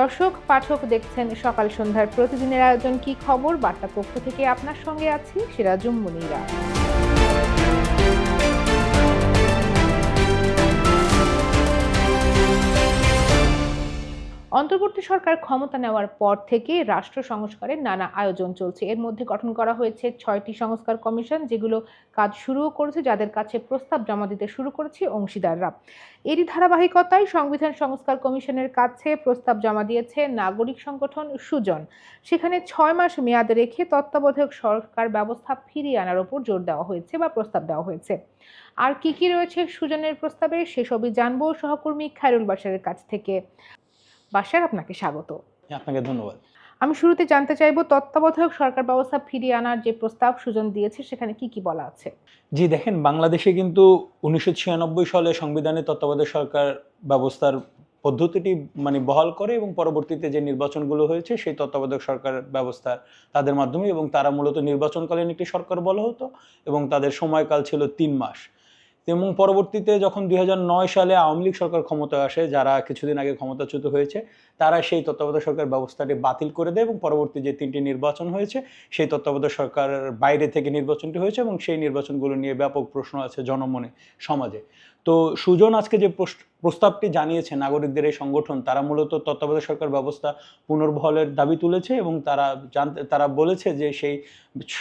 দর্শক, পাঠক দেখছেন সকাল সন্ধ্যার প্রতিদিনের আয়োজন, কি খবর? বার্তা পক্ষ থেকে আপনার সঙ্গে আছি, সিরাজুম মুনিরা। অন্তর্বর্তী সরকার ক্ষমতা নেওয়ার পর থেকে রাষ্ট্র সংস্কারের নানা আয়োজন চলছে। এর মধ্যে গঠন করা হয়েছে ছয়টি সংস্কার কমিশন, যেগুলো কাজ শুরুও করেছে, যাদের কাছে প্রস্তাব জমা দিতে শুরু করেছে অংশীদাররা। এরই ধারাবাহিকতায় সংবিধান সংস্কার কমিশনের কাছে প্রস্তাব জমা দিয়েছে নাগরিক সংগঠন সুজন। সেখানে ছয় মাস মেয়াদ রেখে তত্ত্বাবধায়ক সরকার ব্যবস্থা ফিরিয়ে আনার উপর জোর দেওয়া হয়েছে বা প্রস্তাব দেওয়া হয়েছে। আর কি কি রয়েছে সুজনের প্রস্তাবে, সেসবই জানব সহকর্মী খায়রুল বাসারের কাছ থেকে। বাসার আপনাকে স্বাগত। আপনাকে ধন্যবাদ। আমি শুরুতে জানতে চাইব তত্ত্বাবধায়ক সরকার ব্যবস্থা ফিরিয়ে আনার যে প্রস্তাব সুজন দিয়েছে সেখানে কি কি বলা আছে? জি দেখেন বাংলাদেশে কিন্তু উনিশশো ছিয়ানব্বই সালে সংবিধানে তত্ত্বাবধায়ক সরকার ব্যবস্থার পদ্ধতিটি মানে বহাল করে এবং পরবর্তীতে যে নির্বাচনগুলো হয়েছে সেই তত্ত্বাবধায়ক সরকার ব্যবস্থা তাদের মাধ্যমে এবং তারা মূলত নির্বাচনকালীন একটি সরকার বলা হতো এবং তাদের সময়কাল ছিল তিন মাস। এবং পরবর্তীতে যখন দুই হাজার নয় সালে আওয়ামী লীগ সরকার ক্ষমতায় আসে, যারা কিছুদিন আগে ক্ষমতাচ্যুত হয়েছে, তারা সেই তত্ত্বাবধায়ক সরকার ব্যবস্থাটি বাতিল করে দেয় এবং পরবর্তী যে তিনটি নির্বাচন হয়েছে, সেই তত্ত্বাবধায়ক সরকার বাইরে থেকে নির্বাচনটি হয়েছে এবং সেই নির্বাচনগুলো নিয়ে ব্যাপক প্রশ্ন আছে জনমনে সমাজে। তো সুজন, আজকে যে প্রস- প্রস্তাবটি জানিয়েছে নাগরিকদের এই সংগঠন। তারা মূলত তত্ত্বাবধায়ক সরকার ব্যবস্থা পুনর্বহলের দাবি তুলেছে এবং তারা জানতে, তারা বলেছে যে সেই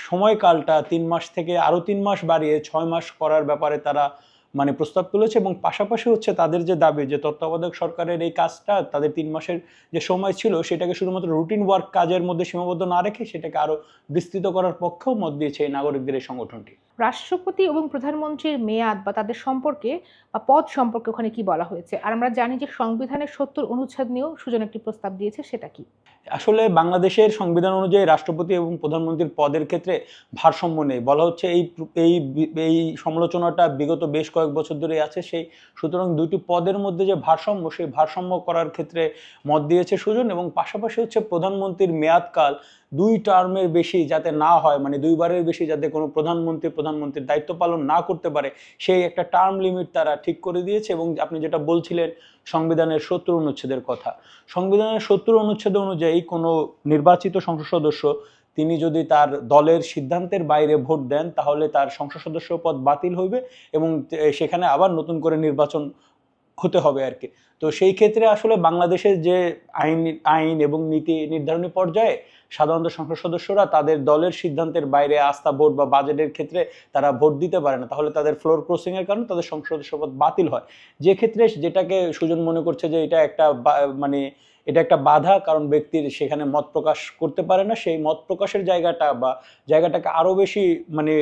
সময়কালটা তিন মাস থেকে আরও তিন মাস বাড়িয়ে ছয় মাস করার ব্যাপারে তারা মানে প্রস্তাব তুলেছে এবং পাশাপাশি হচ্ছে তাদের যে দাবি যে তত্ত্বাবধায়ক সরকারের এই কাজটা, তাদের তিন মাসের যে সময় ছিল সেটাকে শুধুমাত্র রুটিন ওয়ার্ক কাজের মধ্যে সীমাবদ্ধ না রেখে সেটাকে আরও বিস্তৃত করার পক্ষেও মত দিয়েছে এই নাগরিকদের এই সংগঠনটি। রাষ্ট্রপতি এবং প্রধানমন্ত্রীর মেয়াদ বা তাদের সম্পর্কে বা পদ সম্পর্কে ওখানে কি বলা হয়েছে? আর আমরা জানি যে সংবিধানের সত্তর অনুচ্ছেদ নিয়েও সুজন একটি প্রস্তাব দিয়েছে, সেটা কি? আসলে বাংলাদেশের সংবিধান অনুযায়ী রাষ্ট্রপতি এবং প্রধানমন্ত্রীর পদের ক্ষেত্রে ভারসাম্য নেই। বলা হচ্ছে এই এই এই সমালোচনাটা বিগত বেশ কয়েক বছর ধরে আছে। সেই, সুতরাং দুটি পদের মধ্যে যে ভারসাম্য, সেই ভারসাম্য করার ক্ষেত্রে মত দিয়েছে সুজন এবং পাশাপাশি হচ্ছে প্রধানমন্ত্রীর মেয়াদকাল দুই টার্মের বেশি যাতে না হয় মানে দুইবারের বেশি যাতে কোনো প্রধানমন্ত্রী, প্রধানমন্ত্রীর দায়িত্ব পালন না করতে পারে, সেই একটা টার্ম লিমিট তারা ঠিক করে দিয়েছে এবং আপনি যেটা বলছিলেন সংবিধানের সত্তর অনুচ্ছেদের কথা। সংবিধানের সত্তর অনুচ্ছেদ অনুযায়ী কোনো নির্বাচিত সংসদ সদস্য, তিনি যদি তার দলের সিদ্ধান্তের বাইরে ভোট দেন, তাহলে তার সংসদ সদস্য পদ বাতিল হইবে এবং সেখানে আবার নতুন করে নির্বাচন হতে হবে আর কি। তো সেই ক্ষেত্রে আসলে বাংলাদেশের যে আইন আইন এবং নীতি নির্ধারণী পর্যায়ে সাধারণত সংসদ সদস্যরা তাদের দলের সিদ্ধান্তের বাইরে আস্থা, ভোট বা বাজেটের ক্ষেত্রে তারা ভোট দিতে পারে না। তাহলে তাদের ফ্লোর ক্রসিং এর কারণে তাদের সংসদ সদস্য পদ বাতিল হয়। যে ক্ষেত্রে যেটাকে সুজন মনে করছে যে এটা একটা মানে এটা একটা বাধা, কারণ ব্যক্তির সেখানে মত প্রকাশ করতে পারে না, সেই মত প্রকাশের জায়গাটা বা জায়গাটাকে আরও বেশি মানে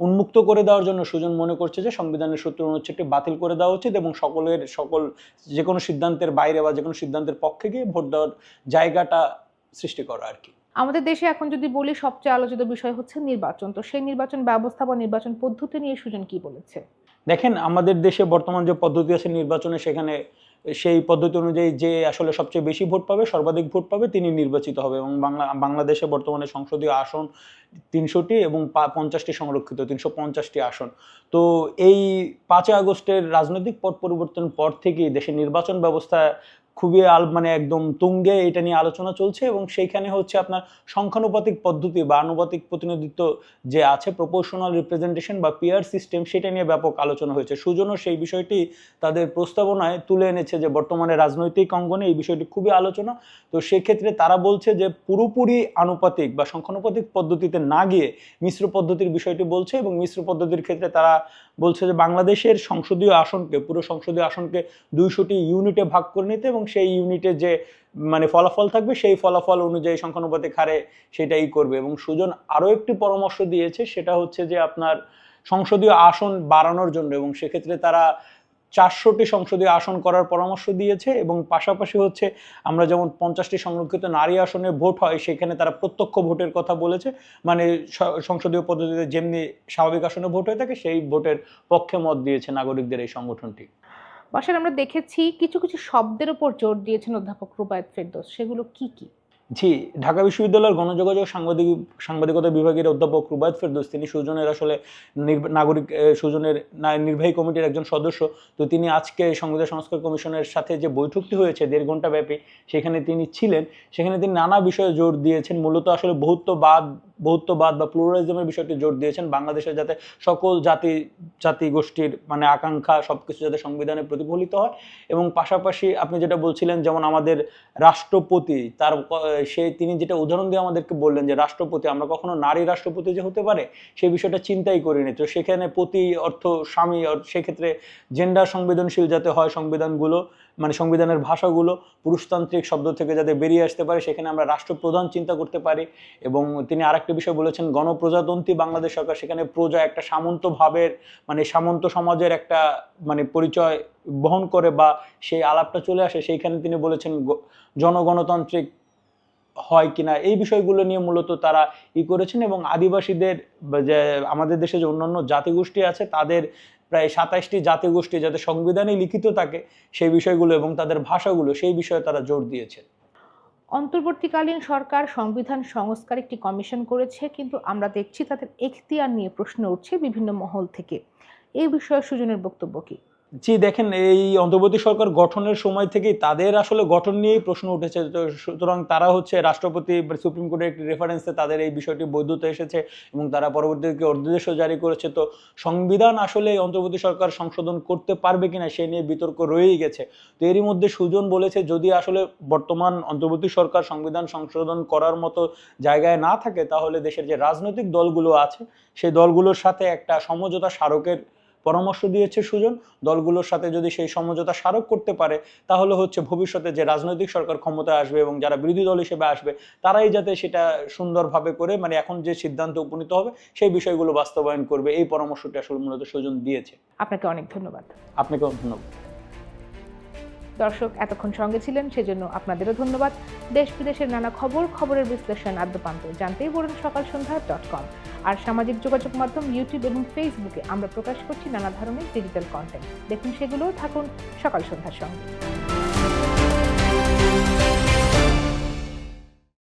উন্মুক্ত করে দেওয়ার জন্য সুজন মনে করছে যে সংবিধানের সত্তর অনুচ্ছেদটি বাতিল করে দেওয়া উচিত এবং সকলের সকল যে কোনো সিদ্ধান্তের বাইরে বা যে কোনো সিদ্ধান্তের পক্ষে গিয়ে ভোট দেওয়ার জায়গাটা সৃষ্টি করা আর কি। আমাদের দেশে এখন যদি বলি সবচেয়ে আলোচিত বিষয় হচ্ছে নির্বাচন। তো সেই নির্বাচন ব্যবস্থা বা নির্বাচন পদ্ধতি নিয়ে সুজন কি বলেছে? দেখেন আমাদের দেশে বর্তমান যে পদ্ধতি আছে নির্বাচনে সেখানে সেই পদ্ধতি অনুযায়ী যে আসলে সবচেয়ে বেশি ভোট পাবে, সর্বাধিক ভোট পাবে, তিনি নির্বাচিত হবে। এবং বাংলা, বাংলাদেশে বর্তমানে সংসদীয় আসন তিনশোটি এবং পঞ্চাশটি সংরক্ষিত, তিনশো পঞ্চাশটি আসন। তো এই পাঁচই আগস্টের রাজনৈতিক পট পরিবর্তন পর থেকেই দেশের নির্বাচন ব্যবস্থা খুবই আল মানে একদম তুঙ্গে এটা নিয়ে আলোচনা চলছে এবং সেইখানে হচ্ছে আপনার সংখ্যানুপাতিক পদ্ধতি বা আনুপাতিক প্রতিনিধিত্ব যে আছে প্রপোর্শনাল রিপ্রেজেন্টেশন বা পিয়ার সিস্টেম সেটা নিয়ে ব্যাপক আলোচনা হয়েছে। সুজনও সেই বিষয়টি তাদের প্রস্তাবনায় তুলে এনেছে যে বর্তমানে রাজনৈতিক অঙ্গনে এই বিষয়টি খুবই আলোচনা। তো সেক্ষেত্রে তারা বলছে যে পুরোপুরি আনুপাতিক বা সংখ্যানুপাতিক পদ্ধতিতে না গিয়ে মিশ্র পদ্ধতির বিষয়টি বলছে এবং মিশ্র পদ্ধতির ক্ষেত্রে তারা বলছে যে বাংলাদেশের সংসদীয় আসনকে, পুরো সংসদীয় আসনকে দুইশোটি ইউনিটে ভাগ করে নিতে এবং সেই ইউনিটে যে মানে ফলাফল থাকবে, সেই ফলাফল অনুযায়ী সংখ্যানুপাতিক হারে সেটাই করবে। এবং সুজন আরও একটি পরামর্শ দিয়েছে, সেটা হচ্ছে যে আপনার সংসদীয় আসন বাড়ানোর জন্য। এবং সেক্ষেত্রে তারা চারশোটি সংসদীয় আসন করার পরামর্শ দিয়েছে। এবং পাশাপাশি হচ্ছে আমরা যেমন পঞ্চাশটি সংরক্ষিত নারী আসনে ভোট হয়, সেখানে তারা প্রত্যক্ষ ভোটের কথা বলেছে। মানে সংসদীয় পদ্ধতিতে যেমনি স্বাভাবিক আসনে ভোট হয়ে থাকে, সেই ভোটের পক্ষে মত দিয়েছে নাগরিকদের এই সংগঠনটি। বাসার আমরা দেখেছি কিছু কিছু শব্দের উপর জোর দিয়েছেন অধ্যাপক রুবায়ত ফেরদোস। সেগুলো কি কি? জি, ঢাকা বিশ্ববিদ্যালয়ের গণযোগাযোগ সাংবাদিক, সাংবাদিকতা বিভাগের অধ্যাপক রুবায়ত ফেরদোস, তিনি সুজনের আসলে নাগরিক সুজনের নির্বাহী কমিটির একজন সদস্য। তো তিনি আজকে সংবিধান সংস্কার কমিশনের সাথে যে বৈঠকটি হয়েছে, দেড় ঘণ্টা ব্যাপী, সেখানে তিনি ছিলেন। সেখানে তিনি নানা বিষয়ে জোর দিয়েছেন। মূলত আসলে বহুত্ববাদ বহুত্ববাদ বা প্লুরালিজমের বিষয়টি জোর দিয়েছেন। বাংলাদেশে যাতে সকল জাতি জাতি গোষ্ঠীর মানে আকাঙ্ক্ষা সবকিছু যাতে সংবিধানে প্রতিফলিত হয় এবং পাশাপাশি আপনি যেটা বলছিলেন, যেমন আমাদের রাষ্ট্রপতি, তার সে, তিনি যেটা উদাহরণ দিয়ে আমাদেরকে বললেন যে রাষ্ট্রপতি, আমরা কখনো নারী রাষ্ট্রপতি যে হতে পারে সেই বিষয়টা চিন্তাই করিনি। তো সেখানে পতি অর্থ, স্বামী সেক্ষেত্রে জেন্ডার সংবেদনশীল যাতে হয় সংবিধানগুলো মানে সংবিধানের ভাষাগুলো পুরুষতান্ত্রিক শব্দ থেকে যাতে বেরিয়ে আসতে পারে, সেখানে আমরা রাষ্ট্রপ্রধান চিন্তা করতে পারি। এবং তিনি আরেকটা বিষয় বলেছেন, গণপ্রজাতন্ত্রী বাংলাদেশ সরকার, সেখানে প্রজা একটা সামন্ত ভাবের মানে সামন্ত সমাজের একটা মানে পরিচয় বহন করে বা সেই আলাপটা চলে আসে, সেইখানে তিনি বলেছেন জনগণতান্ত্রিক হয় কিনা, এই বিষয়গুলো নিয়ে মূলত তারা ই করেছেন। এবং আদিবাসীদের যে আমাদের দেশে যে অন্যান্য জাতিগোষ্ঠী আছে, তাদের প্রায় সাতাইশটি জাতিগোষ্ঠী যাতে সংবিধানে লিখিত থাকে সেই বিষয়গুলো এবং তাদের ভাষাগুলো, সেই বিষয়ে তারা জোর দিয়েছে। অন্তর্বর্তীকালীন সরকার সংবিধান সংস্কার একটি কমিশন করেছে, কিন্তু আমরা দেখছি তাদের এখতিয়ার নিয়ে প্রশ্ন উঠছে বিভিন্ন মহল থেকে। এই বিষয়ে সুজনের বক্তব্য কি? জি, দেখেন, এই অন্তর্বর্তী সরকার গঠনের সময় থেকেই তাদের আসলে গঠন নিয়েই প্রশ্ন উঠেছে। সুতরাং তারা হচ্ছে রাষ্ট্রপতি সুপ্রিম কোর্টের একটি রেফারেন্সে তাদের এই বিষয়টি বৈধতা এসেছে এবং তারা পরবর্তীতে অর্ধদেশও জারি করেছে। তো সংবিধান আসলে এই অন্তর্বর্তী সরকার সংশোধন করতে পারবে কিনা সে নিয়ে বিতর্ক রয়েই গেছে। তো এরই মধ্যে সুজন বলেছে, যদি আসলে বর্তমান অন্তর্বর্তী সরকার সংবিধান সংশোধন করার মতো জায়গায় না থাকে, তাহলে দেশের যে রাজনৈতিক দলগুলো আছে সেই দলগুলোর সাথে একটা সমঝোতা স্মারকের পরামর্শ দিয়েছে সুজন। দলগুলোর সাথে যদি সেই সমঝোতা স্মারক করতে পারে তাহলে হচ্ছে ভবিষ্যতে যে রাজনৈতিক সরকার ক্ষমতায় আসবে এবং যারা বিরোধী দল হিসেবে আসবে তারাই যাতে সেটা সুন্দরভাবে করে মানে এখন যে সিদ্ধান্ত উপনীত হবে সেই বিষয়গুলো বাস্তবায়ন করবে। এই পরামর্শটি আসলে মূলত সুজন দিয়েছে। আপনাকে অনেক ধন্যবাদ। আপনাকেও ধন্যবাদ। দর্শক এতক্ষণ সঙ্গে ছিলেন, সেজন্য আপনাদেরও ধন্যবাদ। দেশ বিদেশের নানা খবর, খবরের বিশ্লেষণ আদ্যপান্ত জানতেই বলুন সকাল সন্ধ্যা ডট কম আর সামাজিক যোগাযোগ মাধ্যম ইউটিউব এবং ফেসবুকে আমরা প্রকাশ করছি নানা ধরনের ডিজিটাল কন্টেন্ট দেখুন সেগুলোও, থাকুন সকাল সন্ধ্যার সঙ্গে।